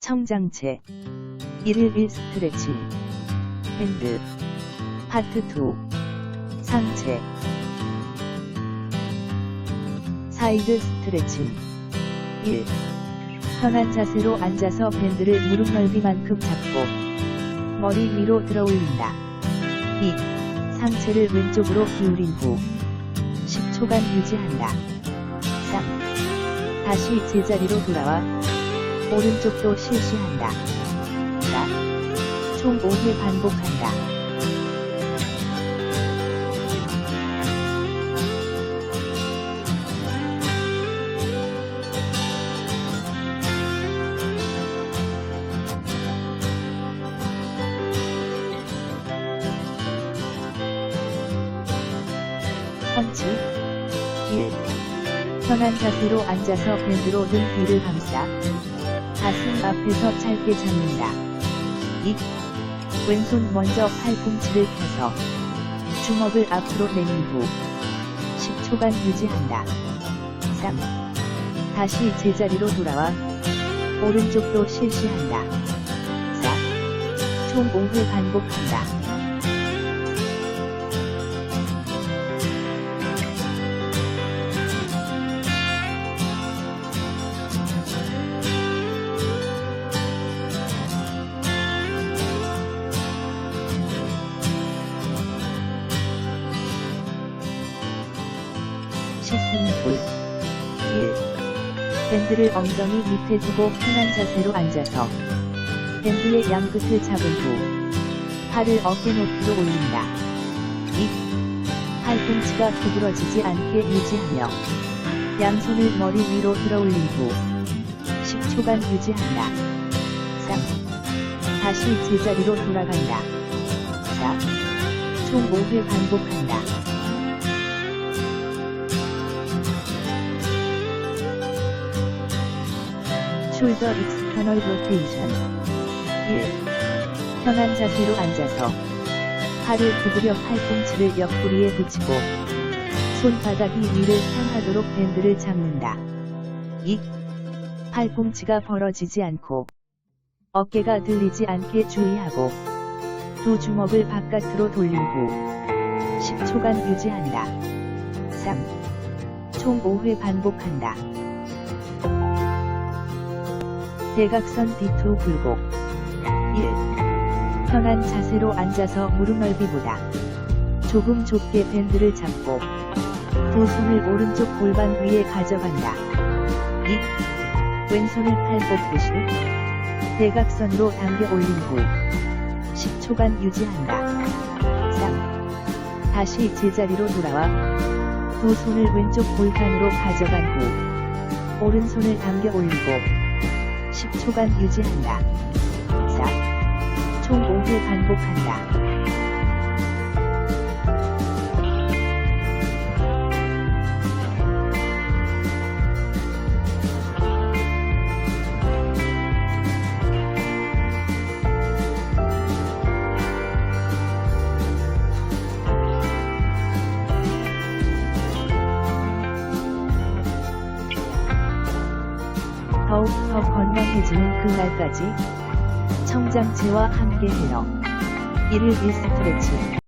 청장체 1일 1 스트레칭 밴드 파트 2 상체 사이드 스트레칭 1. 편한 자세로 앉아서 밴드를 무릎 넓이만큼 잡고 머리 위로 들어 올린다. 2. 상체를 왼쪽으로 기울인 후 10초간 유지한다. 3. 다시 제자리로 돌아와 오른쪽도 실시한다. 4. 총 5회 반복한다. 펀치 1. 편한 자세로 앉아서 밴드로 등 뒤를 감싸 가슴 앞에서 짧게 잡는다. 2. 왼손 먼저 팔꿈치를 펴서 주먹을 앞으로 내민 후 10초간 유지한다. 3. 다시 제자리로 돌아와 오른쪽도 실시한다. 4. 총 5회 반복한다. 밴드를 엉덩이 밑에 두고 편한 자세로 앉아서 밴드의 양 끝을 잡은 후 팔을 어깨 높이로 올린다. 2. 팔꿈치가 구부러지지 않게 유지하며 양손을 머리 위로 들어 올린 후 10초간 유지한다. 3. 다시 제자리로 돌아간다. 4. 총 5회 반복한다. 숄더 익스터널 로테이션 1. 편한 자세로 앉아서 팔을 구부려 팔꿈치를 옆구리에 붙이고 손바닥이 위를 향하도록 밴드를 잡는다. 2. 팔꿈치가 벌어지지 않고 어깨가 들리지 않게 주의하고 두 주먹을 바깥으로 돌린 후 10초간 유지한다. 3. 총 5회 반복한다. 대각선 뒤로 굴곡 1. 편한 자세로 앉아서 무릎 넓이보다 조금 좁게 밴드를 잡고 두 손을 오른쪽 골반 위에 가져간다. 2. 왼손을 팔 뻗듯이 대각선으로 당겨 올린 후 10초간 유지한다. 3. 다시 제자리로 돌아와 두 손을 왼쪽 골반으로 가져간 후 오른손을 당겨 올리고 10초간 유지한다. 4. 총 5회 반복한다. 더욱 더 건강해지는 그날까지 청장체와 함께 해요. 1일 1 스트레칭